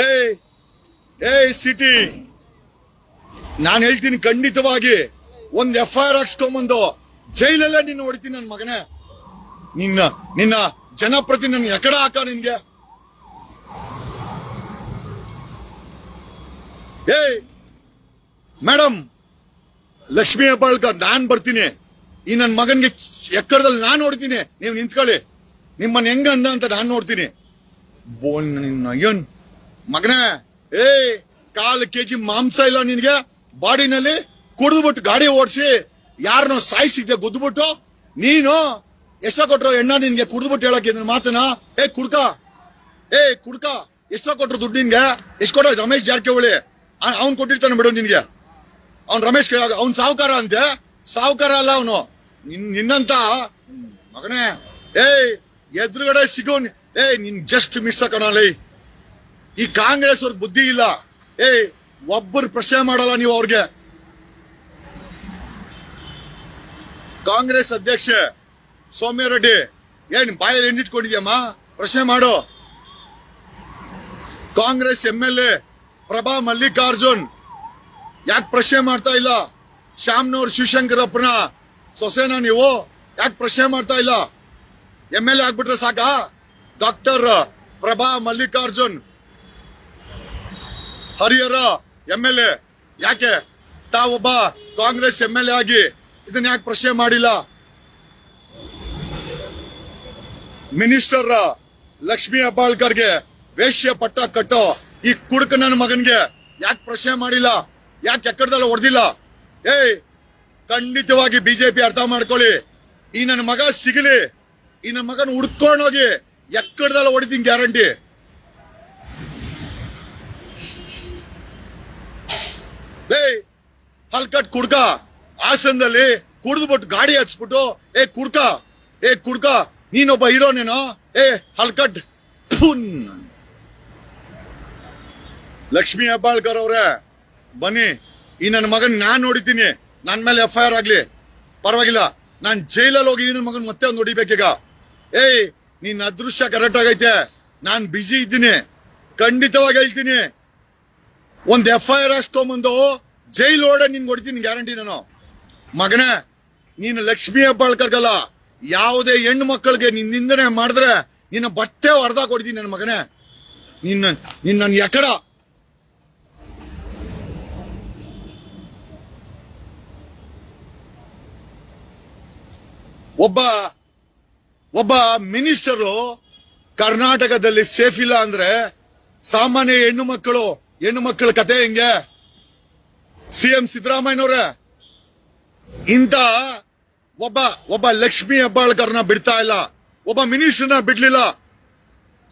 ಏಯ್ ಏಯ್ ಸಿಟಿ. ನಾನು ಹೇಳ್ತೀನಿ ಖಂಡಿತವಾಗಿ, ಒಂದ್ ಎಫ್ ಐ ಆರ್ ಹಾಕ್ಸ್ಕೊಂಬಂದು ಜೈಲಲ್ಲೇ ನಿನ್ನ ಹೊಡಿತೀನಿ ನನ್ನ ಮಗನೇ. ನಿನ್ನ ನಿನ್ನ ಜನಪ್ರತಿ ನನ್ನ ಎಕಡ ಹಾಕ ನಿನ್ಗೆ. ಏಯ್ ಮೇಡಮ್ ಲಕ್ಷ್ಮೀ ಹೆಬ್ಬಾಳ್ಕರ್, ನಾನ್ ಬರ್ತೀನಿ. ಈ ನನ್ನ ಮಗನ್ಗೆ ಎಕ್ಕಡದಲ್ಲಿ ನಾನ್ ನೋಡ್ತೀನಿ ನೀವು ನಿಂತ್ಕೊಳ್ಳಿ. ನಿಮ್ಮನ್ನ ಹೆಂಗ ಅಂದ ಅಂತ ನಾನ್ ನೋಡ್ತೀನಿ. ಬೋಲ್ ನಿನ್ನ ಏನ್ ಮಗನೇ ಏ ಕಾಲು ಕೆಜಿ ಮಾಂಸ ಇಲ್ಲ ನಿನ್ಗೆ. ಬಾಡಿನಲ್ಲಿ ಕುಡಿದ್ಬಿಟ್ಟು ಗಾಡಿ ಓಡಿಸಿ ಯಾರನ್ನೋ ಸಾಯಿಸಿದ್ದೆ, ಗುದ್ದುಬಿಟ್ಟು. ನೀನು ಎಷ್ಟ ಕೊಟ್ರು ಎಣ್ಣ ನಿನ್ಗೆ, ಕುಡಿದ್ಬಿಟ್ಟು ಹೇಳಕ್ಕೆ ಇದನ್ನ ಮಾತನ ಏ ಕುಡ್ಕ. ಏ ಕುಡ್ಕ. ಎಷ್ಟ ಕೊಟ್ರು ದುಡ್ಡು ನಿನ್ಗೆ. ಎಷ್ಟು ಕೊಟ್ಟ ರಮೇಶ್ ಜಾರಕಿಹೊಳಿ. ಅವ್ನ್ ಕೊಟ್ಟಿರ್ತಾನೆ ಬಿಡು ನಿನ್ಗೆ. ಅವ್ನ್ ರಮೇಶ್ ಅವ್ನ್ ಸಾವುಕಾರ ಅಂತೆ. ಸಾವುಕಾರ ಅಲ್ಲ ಅವನು. ನಿನ್ನಂತ. ಮಗನೇ, ಏಯ್, ಎದುರುಗಡೆ ಸಿಗೋ ಏಯ್, ನಿನ್ ಜಸ್ಟ್ ಮಿಸ್ ಕಣಲೇ ಈ ಕಾಂಗ್ರೆಸ್ ಅವ್ರ ಬುದ್ಧಿ ಇಲ್ಲ. ಏಯ್, ಒಬ್ಬರು ಪ್ರಶ್ನೆ ಮಾಡಲ್ಲ ನೀವು ಅವ್ರಿಗೆ. ಕಾಂಗ್ರೆಸ್ ಅಧ್ಯಕ್ಷೆ ಸೌಮ್ಯ ರೆಡ್ಡಿ ಏನ್ ಬಾಯಲ್ಲಿ ಎಣ್ಣಿಟ್ಕೊಂಡಿದ್ಯಮ್ಮ ಪ್ರಶ್ನೆ ಮಾಡು. Congress M L A Prabha Mallikarjun, ಯಾಕೆ ಪ್ರಶ್ನೆ ಮಾಡ್ತಾ ಇಲ್ಲ? ಶ್ಯಾಮ್ನವ್ರ ಶಿವಶಂಕರಪ್ಪನ ಸೊಸೇನಾ ನೀವು? ಯಾಕೆ ಪ್ರಶ್ನೆ ಮಾಡ್ತಾ ಇಲ್ಲ? ಎಂ ಎಲ್ ಎ ಆಗ್ಬಿಟ್ರೆ ಸಾಕಾ? Doctor Prabha Mallikarjun Harihara M L A ಯಾಕೆ? ತಾವೊಬ್ಬ ಕಾಂಗ್ರೆಸ್ ಎಂ ಎಲ್ ಎ ಆಗಿ ಇದನ್ನ ಯಾಕೆ ಪ್ರಶ್ನೆ ಮಾಡಿಲ್ಲ? ಮಿನಿಸ್ಟರ್ ಲಕ್ಷ್ಮಿ ಹೆಬ್ಬಾಳ್ಕರ್ಗೆ ವೇಶ್ಯ ಪಟ್ಟ ಕಟ್ಟೋ ಈ ಕುಡುಕ ನನ್ನ ಮಗನ್ಗೆ ಯಾಕೆ ಪ್ರಶ್ನೆ ಮಾಡಿಲ್ಲ? ಯಾಕೆ ಎಕ್ಕಡದಲ್ಲ ಹೊಡೆದಿಲ್ಲ? ಏಯ್, ಖಂಡಿತವಾಗಿ ಬಿಜೆಪಿ ಅರ್ಥ ಮಾಡ್ಕೊಳ್ಳಿ. ಈ ನನ್ನ ಮಗ ಸಿಗಲಿ. ಈ ನನ್ನ ಮಗನ ಹುಡ್ಕೊಂಡೋಗಿ ಎಕ್ಕಡದಲ್ಲ ಹೊಡಿತೀನಿ ಗ್ಯಾರಂಟಿ. ಏಯ್ ಹಲ್ಕಟ್ ಕುಡ್ಕ. ಹಾಸನದಲ್ಲಿ ಕುಡಿದ್ಬಿಟ್ಟು ಗಾಡಿ ಹಚ್ಬಿಟ್ಟು, ಏ, ಕುಡ್ಕ. ಏ, ಕುಡ್ಕ, ನೀನೊಬ್ಬ ಹೀರೋನೇನೋ ಏ ಹಲ್ಕಟ್ ನಿನ್ನ. ಲಕ್ಷ್ಮೀ ಹೆಬ್ಬಾಳ್ಕರ್ ಅವ್ರೆ, ಬನ್ನಿ. ಈ ನನ್ನ ಮಗನ್ ನಾನ್ ನೋಡಿದ್ದೀನಿ. ನನ್ ಮೇಲೆ ಎಫ್ ಐ ಆರ್ ಆಗ್ಲಿ. ಪರವಾಗಿಲ್ಲ. ನಾನ್ ಜೈಲಲ್ಲಿ ಹೋಗಿ ನನ್ನ ಮಗನ್ ಮತ್ತೆ ಒಂದು ಹೊಡಿಬೇಕೀಗ. ಏಯ್, ನಿನ್ನ ಅದೃಷ್ಟ ಕರೆಕ್ಟ್ ಆಗೈತೆ. ನಾನ್ ಬಿಜಿ ಇದ್ದೀನಿ. ಖಂಡಿತವಾಗಿ ಹೇಳ್ತೀನಿ. ಒಂದ್ ಎಫ್ ಐ ಆರ್ ಹಾಕ್ಸ್ಕೊಂಬಂದು ಜೈಲ್ ಓಡ ನಿನ್ ಹೊಡಿತೀನಿ ಗ್ಯಾರಂಟಿ ನಾನು. ಮಗನೇ, ನೀನು ಲಕ್ಷ್ಮೀ ಹೆಬ್ಬಾಳ್ಕರ್ಗಲ್ಲ ಯಾವುದೇ ಹೆಣ್ಣು ಮಕ್ಕಳಿಗೆ ನಿನ್ ನಿಂದನೆ ಮಾಡಿದ್ರೆ ನಿನ್ನ ಬಟ್ಟೆ ಅರ್ಧ ಕೊಡ್ತೀನಿ ನನ್ನ ಮಗನೇ. ನಿನ್ನ ನಿನ್ನ ನನ್ ಎಕಡ. ಒಬ್ಬ ಒಬ್ಬ ಮಿನಿಸ್ಟರು ಕರ್ನಾಟಕದಲ್ಲಿ ಸೇಫ್ ಇಲ್ಲ ಅಂದ್ರೆ ಸಾಮಾನ್ಯ ಹೆಣ್ಣು ಮಕ್ಕಳು ಹೆಣ್ಣು ಮಕ್ಕಳ ಕತೆ ಹೆಂಗೆ? ಸಿಎಂ ಸಿದ್ದರಾಮಯ್ಯನವ್ರೆ ಇಂತ ಒಬ್ಬ ಒಬ್ಬ ಲಕ್ಷ್ಮಿ ಹೆಬ್ಬಾಳ್ಕರ್ನ ಬಿಡ್ತಾ ಇಲ್ಲ, ಒಬ್ಬ ಮಿನಿಸ್ಟರ್ನ ಬಿಡ್ಲಿಲ್ಲ.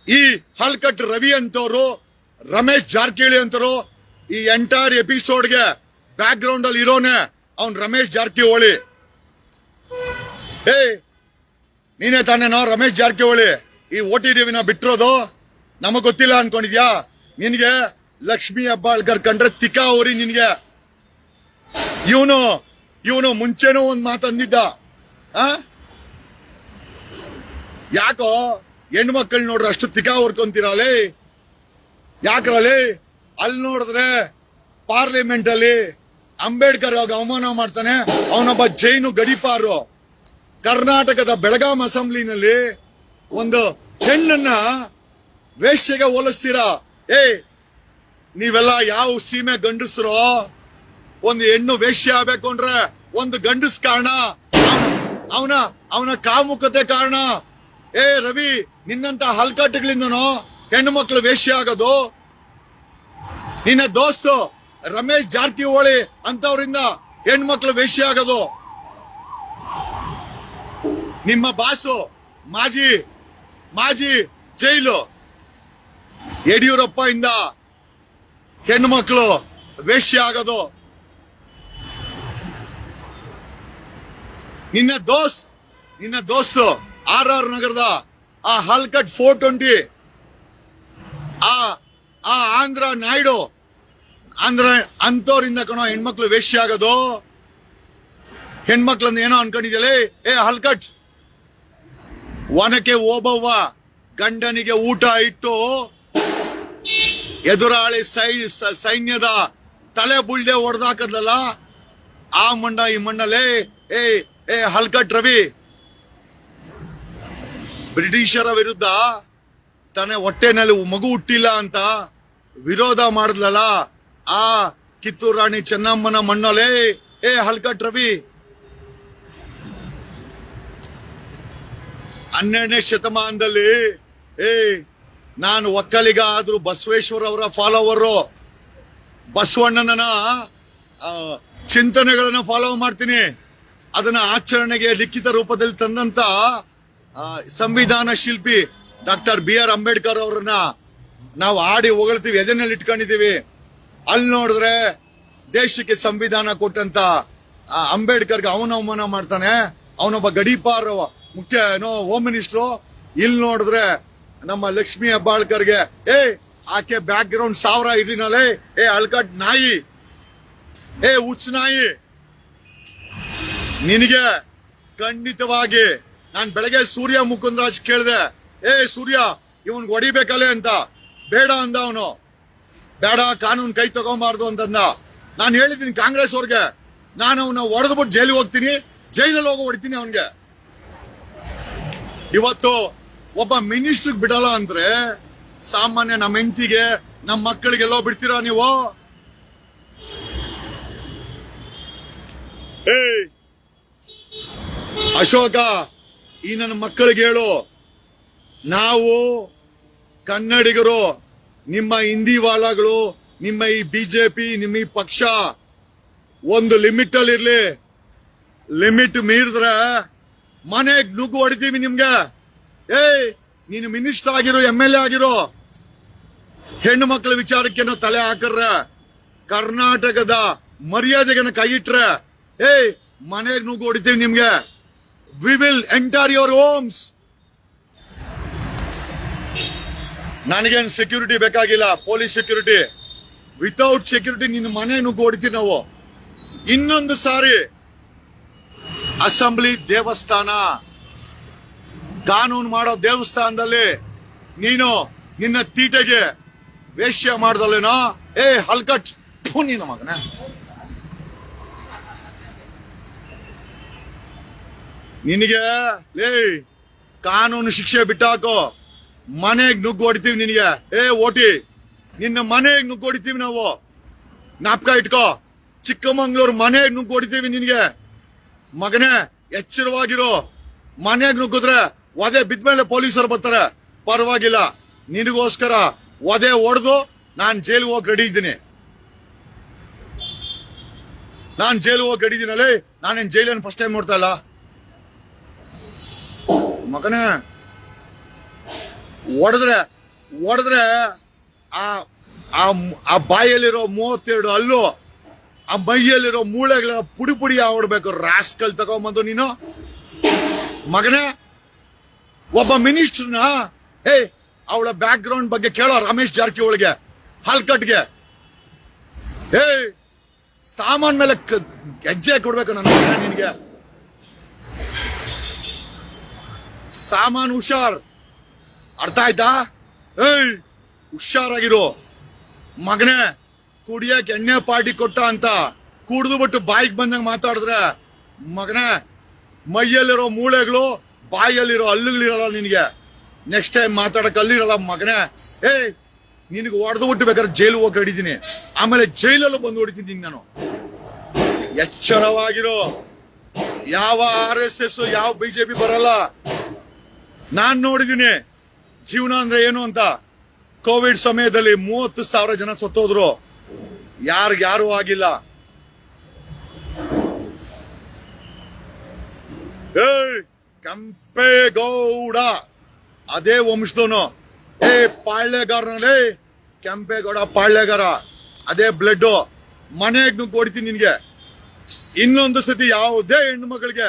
ಈ ಹಲ್ಕಟ್ ರವಿ ಅಂತವ್ರು, ರಮೇಶ್ ಜಾರಕಿಹೊಳಿ ಅಂತರು ಈ ಎಂಟೈರ್ ಎಪಿಸೋಡ್ಗೆ ಬ್ಯಾಕ್ ಗ್ರೌಂಡ್ ಅಲ್ಲಿ ಇರೋನೆ ಅವನ್ ರಮೇಶ್ ಜಾರಕಿಹೊಳಿ. ಏ ನೀನೇ ತಾನೇನೋ ರಮೇಶ್ ಜಾರಕಿಹೊಳಿ, ಈ ಓ ಟಿ ಟಿವಿನ ಬಿಟ್ಟಿರೋದು? ನಮಗ್ ಗೊತ್ತಿಲ್ಲ ಅನ್ಕೊಂಡಿದ್ಯಾ? ನಿನ್ಗೆ ಲಕ್ಷ್ಮಿ ಅಬ್ಬಾಳ್ಕರ್ ಕಂಡ್ರೆ ತಿಕಾ ಅವ್ರಿ ನಿನ್ಗೆ. ಇವನು ಇವನು ಮುಂಚೆನೂ ಒಂದ್ ಮಾತಂದಿದ್ದ ಆ? ಯಾಕೋ ಹೆಣ್ಣು ಮಕ್ಕಳು ನೋಡ್ರೆ ಅಷ್ಟು ತಿಕಾ ಹೊರ್ಕೊಂತೀರಲೇ? ಯಾಕ್ರಲೇ? ಅಲ್ಲಿ ನೋಡಿದ್ರೆ ಪಾರ್ಲಿಮೆಂಟ್ ಅಲ್ಲಿ ಅಂಬೇಡ್ಕರ್ ಅವಾಗ ಅವಮಾನ ಮಾಡ್ತಾನೆ. ಅವನೊಬ್ಬ ಜೈನು ಗಡಿಪಾರು. ಕರ್ನಾಟಕದ ಬೆಳಗಾಂ ಅಸೆಂಬ್ಲಿನಲ್ಲಿ ಒಂದು ಹೆಣ್ಣನ್ನ ವೇಶ್ಯೆಗೆ ಹೋಲಿಸ್ತೀರಾ? ಏ ನೀವೆಲ್ಲ ಯಾವ ಸೀಮೆ ಗಂಡಸ್ರೋ? ಒಂದು ಹೆಣ್ಣು ವೇಶ್ಯ ಆಗ್ಬೇಕು ಅಂದ್ರೆ ಒಂದು ಗಂಡಸ್ ಕಾರಣ. ಅವನ ಅವನ ಕಾಮುಖತೆ ಕಾರಣ. ಏ ರವಿ, ನಿನ್ನಂತ ಹಲ್ಕಟ್ಟುಗಳಿಂದನೋ ಹೆಣ್ಣು ಮಕ್ಕಳು ವೇಶ್ಯ ಆಗೋದು? ನಿನ್ನ ದೋಸ್ತು ರಮೇಶ್ ಜಾರಕಿಹೊಳಿ ಅಂತವರಿಂದ ಹೆಣ್ಮಕ್ಳು ವೇಶ್ಯ ಆಗೋದು? ನಿಮ್ಮ ಬಾಸು ಮಾಜಿ ಮಾಜಿ ಜೈಲು. ಯಡಿಯೂರಪ್ಪ ಇಂದ ಹೆಣ್ಣು ಮಕ್ಕಳು ವೇಶ್ಯ ಆಗೋದು. ನಿನ್ನ ದೋಸ್, ನಿನ್ನ ದೋಸ್ತು ಆರ್ ಆರ್ ನಗರದ ಆ ಹಲ್ಕಟ್ ಫೋರ್ ಟ್ವೆಂಟಿ, ಆ ಆ ಆಂಧ್ರ ನಾಯ್ಡು, ಆಂಧ್ರ ಅಂತೋರಿಂದ ಕಣೋ ಹೆಣ್ಮಕ್ಳು ವೇಶ್ಯ ಆಗೋದು. ಹೆಣ್ಮಕ್ಳನ್ನ ಏನೋ ಅನ್ಕೊಂಡಿದ್ಯಲೇ ಏ ಹಲ್ಕಟ್ ಒನಕೆ ಓಬವ್ವ ಗಂಡನಿಗೆ ಊಟ ಇಟ್ಟು ಎದುರಾಳಿ ಸೈನ್ಯದ ತಲೆ ಬುಳ್ಳೆ ಹೊಡೆದಾಕದ್ಲಲ್ಲ, ಆ ಮಣ್ಣ, ಈ ಮಣ್ಣಲ್ಲೇ, ಏ ಏ, ಹಲ್ಕಟ್ ರವಿ. ಬ್ರಿಟಿಷರ ವಿರುದ್ಧ ತನ್ನ ಹೊಟ್ಟೆನಲ್ಲಿ ಮಗು ಹುಟ್ಟಿಲ್ಲ ಅಂತ ವಿರೋಧ ಮಾಡಿದ್ಲಲ್ಲ, ಆ ಕಿತ್ತೂರು ರಾಣಿ ಚೆನ್ನಮ್ಮನ ಮಣ್ಣಲ್ಲೇ, ಏ, ಹಲ್ಕಟ್ ರವಿ. ಹನ್ನೆರಡನೇ ಶತಮಾನದಲ್ಲಿ, ಏ ನಾನು ಒಕ್ಕಲಿಗ ಆದರೂ ಬಸವೇಶ್ವರ ಅವರ ಫಾಲೋವರು ಬಸವಣ್ಣನ ಚಿಂತನೆಗಳನ್ನು ಫಾಲೋ ಮಾಡ್ತೀನಿ. ಅದನ್ನ ಆಚರಣೆಗೆ ಲಿಖಿತ ರೂಪದಲ್ಲಿ ತಂದಂತ ಸಂವಿಧಾನ ಶಿಲ್ಪಿ ಡಾಕ್ಟರ್ ಬಿ ಆರ್ ಅಂಬೇಡ್ಕರ್ ಅವರನ್ನ ನಾವು ಆಡಿ ಹೊಗಳ್ತೀವಿ, ಎದೆನಲ್ಲಿ ಇಟ್ಕೊಂಡಿದೀವಿ ಅಲ್ಲಿ ನೋಡಿದ್ರೆ ದೇಶಕ್ಕೆ ಸಂವಿಧಾನ ಕೊಟ್ಟಂತ ಅಂಬೇಡ್ಕರ್ಗೆ ಅವನ ಅವಮಾನ ಮಾಡ್ತಾನೆ. ಅವನೊಬ್ಬ ಗಡೀಪಾರ್, ಮುಖ್ಯ, ಏನೋ ಹೋಮ್ ಮಿನಿಸ್ಟ್ರು ಇಲ್ಲಿ ನೋಡಿದ್ರೆ ನಮ್ಮ ಲಕ್ಷ್ಮಿ ಹೆಬ್ಬಾಳ್ಕರ್ಗೆ, ಏ, ಆಕೆ ಬ್ಯಾಕ್ ಗ್ರೌಂಡ್ ಸಾವಿರ ಇದೀನಲ್ಲೇ, ಏ ಅಳ್ಕಟ್ ನಾಯಿ, ಏ, ಹುಚ್ಚ ನಾಯಿ. ನಿನಗೆ ಖಂಡಿತವಾಗಿ ನಾನ್ ಬೆಳಗ್ಗೆ ಸೂರ್ಯ ಮುಕುಂದರಾಜ್ ಕೇಳ್ದೆ, ಏ, ಸೂರ್ಯ, ಇವನ್ಗೆ ಹೊಡಿಬೇಕಲ್ಲೇ ಅಂತ. ಬೇಡ ಅಂದ ಅವನು. ಬೇಡ, ಕಾನೂನು ಕೈ ತಗೊಂಬಾರ್ದು ಅಂತಂದ ನಾನು ಹೇಳಿದ್ದೀನಿ ಕಾಂಗ್ರೆಸ್ ಅವ್ರಿಗೆ, ನಾನು ಅವನ ಹೊಡೆದ್ಬಿಟ್ಟು ಜೈಲಿಗೆ ಹೋಗ್ತೀನಿ, ಜೈಲಲ್ಲಿ ಹೋಗಿ ಹೊಡಿತೀನಿ ಅವನ್ಗೆ. ಇವತ್ತು ಒಬ್ಬ ಮಿನಿಸ್ಟರ್ ಬಿಡಲ್ಲ ಅಂದ್ರೆ ಸಾಮಾನ್ಯ ನಮ್ಮ ಹೆಂಡತಿಗೆ ನಮ್ಮ ಮಕ್ಕಳಿಗೆಲ್ಲೋ ಬಿಡ್ತೀರಾ ನೀವು? ಏಯ್! ಅಶೋಕ, ಈ ನನ್ನ ಮಕ್ಕಳಿಗೆ ಹೇಳು. ನಾವು ಕನ್ನಡಿಗರು, ನಿಮ್ಮ ಹಿಂದಿ ವಾಲಾಗಳು, ನಿಮ್ಮ ಈ ಬಿಜೆಪಿ, ನಿಮ್ಮ ಈ ಪಕ್ಷ, ಒಂದು ಲಿಮಿಟ್ ಅಲ್ಲಿ ಇರ್ಲಿ. ಲಿಮಿಟ್ ಮೀರಿದ್ರೆ ಮನೆಗ್ ನುಗ್ಗು ಹೊಡಿತೀವಿ ನಿಮ್ಗೆ. ಏಯ್, ನೀನು ಮಿನಿಸ್ಟರ್ ಆಗಿರೋ ಎಂ ಎಲ್ ಎ ಆಗಿರೋ, ಹೆಣ್ಣು ಮಕ್ಕಳ ವಿಚಾರಕ್ಕೆ ತಲೆ ಹಾಕರ್ರ, ಕರ್ನಾಟಕದ ಮರ್ಯಾದೆಗೆ ಕೈ ಇಟ್ರೆ, ಏಯ್, ಮನೆಗ್ ನುಗ್ಗು ಹೊಡಿತೀವಿ ನಿಮ್ಗೆ. We will enter your homes ನನಗೇನು ಸೆಕ್ಯೂರಿಟಿ ಬೇಕಾಗಿಲ್ಲ ಪೊಲೀಸ್ ಸೆಕ್ಯೂರಿಟಿ ವಿತೌಟ್ ಸೆಕ್ಯೂರಿಟಿ ನಿನ್ನ ಮನೆ ನುಗ್ಗು ಹೊಡಿತೀವಿ ನಾವು. ಇನ್ನೊಂದು ಸಾರಿ, ಅಸೆಂಬ್ಲಿ ದೇವಸ್ಥಾನ. ಕಾನೂನು ಮಾಡೋ ದೇವಸ್ಥಾನದಲ್ಲಿ ನೀನು ನಿನ್ನ ತೀಟೆಗೆ ವೇಶ್ಯ ಮಾಡ್ದಲ್ಲೇನೋ? ಏ, ಹಲ್ಕಟ್. ಥು ನೀನು ಮಗನ. ನಿನಗೆ, ಲೇ, ಕಾನೂನು ಶಿಕ್ಷೆ ಬಿಟ್ಟಾಕೋ. ಮನೆಗ್ ನುಗ್ಗು ಹೊಡಿತೀವಿ ನಿನಗೆ. ಏ, ಓಟಿ, ನಿನ್ನ ಮನೆಗ್ ನುಗ್ಗು ಹೊಡಿತೀವಿ ನಾವು. ನಾಪ್ಕ ಇಟ್ಕೋ. ಚಿಕ್ಕಮಂಗ್ಳೂರ್ ಮನೆಗ್ ನುಗ್ಗು ಹೊಡಿತೀವಿ ನಿನಗೆ. ಮಗನೇ, ಎಚ್ಚರವಾಗಿರೋ. ಮನೆಗ್ ನುಗ್ಗಿದ್ರೆ ಒದೆ ಬಿದ್ಮೇಲೆ ಪೊಲೀಸರು ಬರ್ತಾರೆ. ಪರವಾಗಿಲ್ಲ. ನಿನಗೋಸ್ಕರ ಒದೆ ಹೊಡೆದು ನಾನ್ ಜೈಲಿಗೆ ಹೋಗಿ ರೆಡಿ ಇದ್ದೀನಿ. ನಾನ್ ಜೈಲಿಗೆ ಹೋಗಿ ರೆಡಿ ಇದ್ದೀನಲ್ಲಿ, ನಾನೇನ್ ಜೈಲನ್ನು ಫಸ್ಟ್ ಟೈಮ್ ನೋಡ್ತಾ ಇಲ್ಲ. ಮಗನೇ, ಹೊಡೆದ್ರೆ ಹೊಡೆದ್ರೆ ಆ ಬಾಯಲ್ಲಿರೋ ಮೂವತ್ತೆರಡು ಅಲ್ಲು ಆ ಮೈಯಲ್ಲಿರೋ ಮೂಳೆಗಳ ಪುಡಿ ಪುಡಿ ಆಡ್ಬೇಕು ರಾಸ್ಕಲ್ ತಗೊಂಬಂದು ನೀನು. ಮಗನೇ ಒಬ್ಬ ಮಿನಿಸ್ಟರ್ನ ಏ ಅವಳ ಬ್ಯಾಕ್ ಗ್ರೌಂಡ್ ಬಗ್ಗೆ ಕೇಳೋ ರಮೇಶ್ ಜಾರಕಿಹೊಳಿಗೆ, ಹಲ್ಕಟ್ಗೆ. ಏ ಸಾಮಾನ್ ಮೇಲೆ ಹೆಜ್ಜೆ ಕೊಡ್ಬೇಕು ನನ್ನ ನಿನ್ಗೆ. ಸಾಮಾನ್ ಹುಷಾರ್. ಅರ್ಥ ಆಯ್ತಾ? ಏಯ್, ಹುಷಾರಾಗಿರು. ಮಗನೇ ಕುಡಿಯಕ್ ಎಣ್ಣೆ ಪಾರ್ಟಿ ಕೊಟ್ಟ ಅಂತ ಕುಡಿದು ಬಿಟ್ಟು ಬಾಯಿಗೆ ಬಂದಂಗ ಮಾತಾಡಿದ್ರೆ ಮಗನೇ, ಮೈಯಲ್ಲಿರೋ ಮೂಳೆಗಳು ಬಾಯಲ್ಲಿರೋ ಹಲ್ಲುಗಳಿರಲ್ಲ ನಿನಗೆ. ನೆಕ್ಸ್ಟ್ ಟೈಮ್ ಮಾತಾಡಕ್ ಅಲ್ಲಿರಲ್ಲ ಮಗನೇ. ಏಯ್, ನಿನಗೆ ಹೊಡೆದು ಬಿಟ್ಟು ಬೇಕಾದ್ರೆ ಜೈಲು ಹೋಗಿ ಆಮೇಲೆ ಜೈಲಲ್ಲೂ ಬಂದು ಹೊಡಿತೀನಿ ನಾನು. ಎಚ್ಚರವಾಗಿರೋ. ಯಾವ ಆರ್ ಎಸ್ ಎಸ್ ಯಾವ ಬಿಜೆಪಿ ಬರಲ್ಲ. ನಾನ್ ನೋಡಿದೀನಿ. ಜೀವನ ಅಂದ್ರೆ ಏನು ಅಂತ. ಕೋವಿಡ್ ಸಮಯದಲ್ಲಿ ಮೂವತ್ತು ಸಾವಿರ ಜನ ಸತ್ತೋದ್ರು. ಯಾರು ಆಗಿಲ್ಲ. ಏಯ್ ಕೆಂಪೇಗೌಡ. ಅದೇ ವಂಶದವನು. ಏ ಪಾಳ್ಯಗಾರನಲ್ಲಿ. ಕೆಂಪೇಗೌಡ ಪಾಳ್ಯಗಾರ. ಅದೇ ಬ್ಲಡ್ ಮನೆಗೆ ನುಗ್ಗಿ ಹೊಡಿತೀನಿ ನಿನ್ಗೆ. ಇನ್ನೊಂದು ಸತಿ ಯಾವುದೇ ಹೆಣ್ಣು ಮಗಳಿಗೆ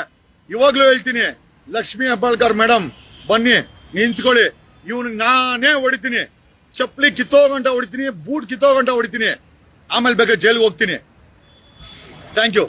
ಇವಾಗ್ಲೂ ಹೇಳ್ತೀನಿ, ಲಕ್ಷ್ಮೀ ಹೆಬ್ಬಾಳ್ಕರ್ ಮೇಡಮ್ ಬನ್ನಿ, ನಿಂತ್ಕೊಳ್ಳಿ. ಇವನಿಗೆ ನಾನೇ ಹೊಡಿತೀನಿ. ಚಪ್ಪಲಿ ಕಿತ್ತೋಗಂಟ ಹೊಡಿತೀನಿ, ಬೂಟ್ ಕಿತ್ತೋಗಂಟ ಹೊಡಿತೀನಿ. ಆಮೇಲೆ ಬೇಕಾದ್ರೆ ಜೈಲ್ಗೆ ಹೋಗ್ತೀನಿ. Thank you